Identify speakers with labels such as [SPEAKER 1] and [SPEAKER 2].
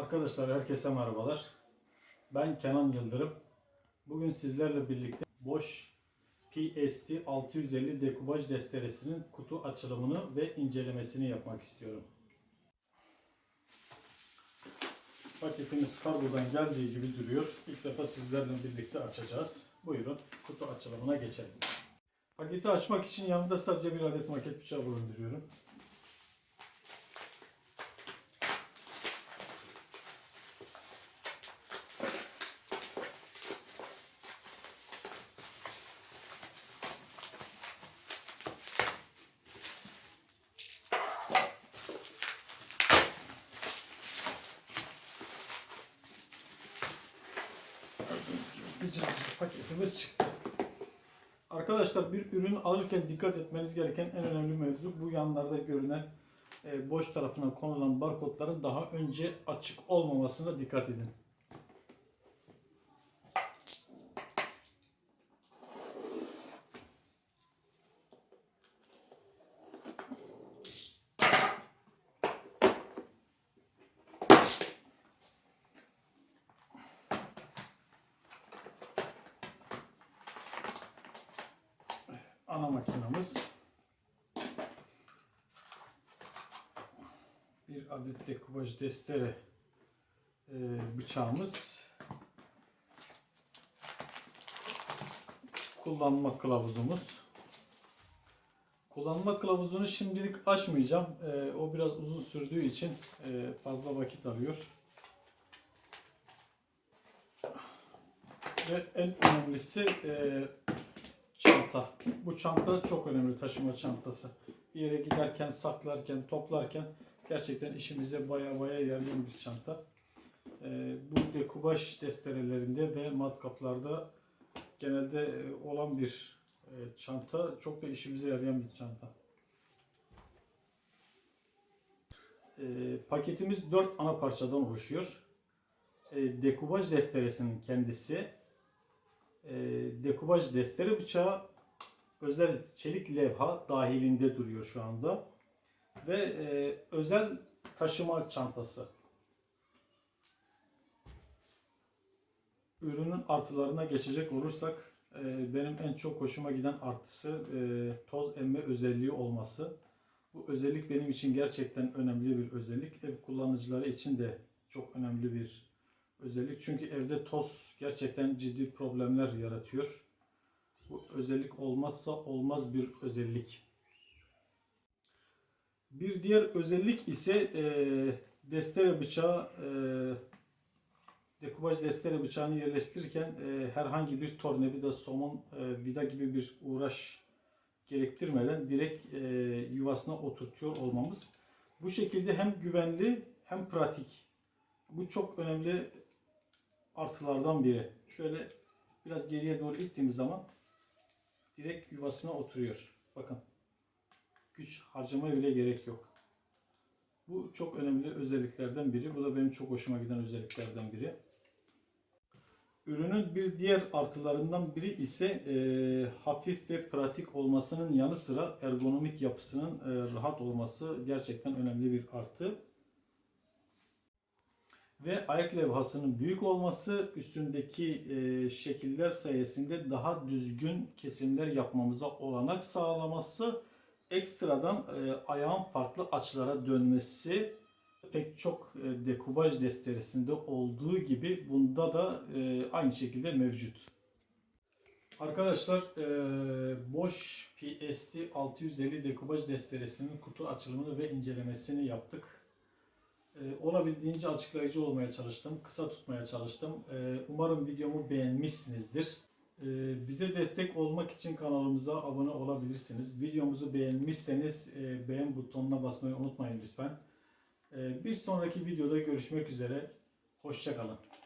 [SPEAKER 1] Arkadaşlar herkese merhabalar. Ben Kenan Yıldırım. Bugün sizlerle birlikte Bosch PST 650 dekubaj desteresinin kutu açılımını ve incelemesini yapmak istiyorum. Paketimiz kargodan geldiği gibi duruyor. İlk defa sizlerle birlikte açacağız. Buyurun kutu açılımına geçelim. Paketi açmak için yanımda sadece bir adet maket bıçağı bulunduruyorum. Bir paketimiz çıktı. Arkadaşlar bir ürün alırken dikkat etmeniz gereken en önemli mevzu bu yanlarda görünen e, boş tarafına konulan barkodların daha önce açık olmamasına dikkat edin. Ana makinamız. Bir adet dekubaj destere e, bıçağımız. Kullanma kılavuzumuz. Kullanma kılavuzunu şimdilik açmayacağım. E, o biraz uzun sürdüğü için e, fazla vakit alıyor. Ve en önemlisi e, çanta. Bu çanta çok önemli taşıma çantası. Bir yere giderken, saklarken, toplarken gerçekten işimize baya baya yarayan bir çanta. Ee, bu dekubaj desterelerinde ve matkaplarda genelde e, olan bir e, çanta. Çok da işimize yarayan bir çanta. Ee, paketimiz 4 ana parçadan oluşuyor. Ee, dekubaj desteresinin kendisi, e, dekubaj destere bıçağı özel çelik levha dahilinde duruyor şu anda. Ve e, özel taşıma çantası. Ürünün artılarına geçecek olursak e, benim en çok hoşuma giden artısı e, toz emme özelliği olması. Bu özellik benim için gerçekten önemli bir özellik. Ev kullanıcıları için de çok önemli bir özellik. Çünkü evde toz gerçekten ciddi problemler yaratıyor. Bu özellik olmazsa olmaz bir özellik. Bir diğer özellik ise e, destere bıçağı e, dekubaj destere bıçağını yerleştirirken e, herhangi bir tornavida, somun, e, vida gibi bir uğraş gerektirmeden direkt e, yuvasına oturtuyor olmamız. Bu şekilde hem güvenli hem pratik. Bu çok önemli artılardan biri. Şöyle biraz geriye doğru gittiğimiz zaman direkt yuvasına oturuyor. Bakın. Güç harcamaya bile gerek yok. Bu çok önemli özelliklerden biri. Bu da benim çok hoşuma giden özelliklerden biri. Ürünün bir diğer artılarından biri ise e, hafif ve pratik olmasının yanı sıra ergonomik yapısının e, rahat olması gerçekten önemli bir artı ve ayak levhasının büyük olması üstündeki e, şekiller sayesinde daha düzgün kesimler yapmamıza olanak sağlaması ekstradan e, ayağın farklı açılara dönmesi pek çok e, dekubaj desteresinde olduğu gibi bunda da e, aynı şekilde mevcut. Arkadaşlar e, Bosch PST 650 dekubaj desteresinin kutu açılımını ve incelemesini yaptık. Ee, olabildiğince açıklayıcı olmaya çalıştım. Kısa tutmaya çalıştım. Ee, umarım videomu beğenmişsinizdir. Ee, bize destek olmak için kanalımıza abone olabilirsiniz. Videomuzu beğenmişseniz e, beğen butonuna basmayı unutmayın lütfen. Bir sonraki videoda görüşmek üzere. Hoşçakalın.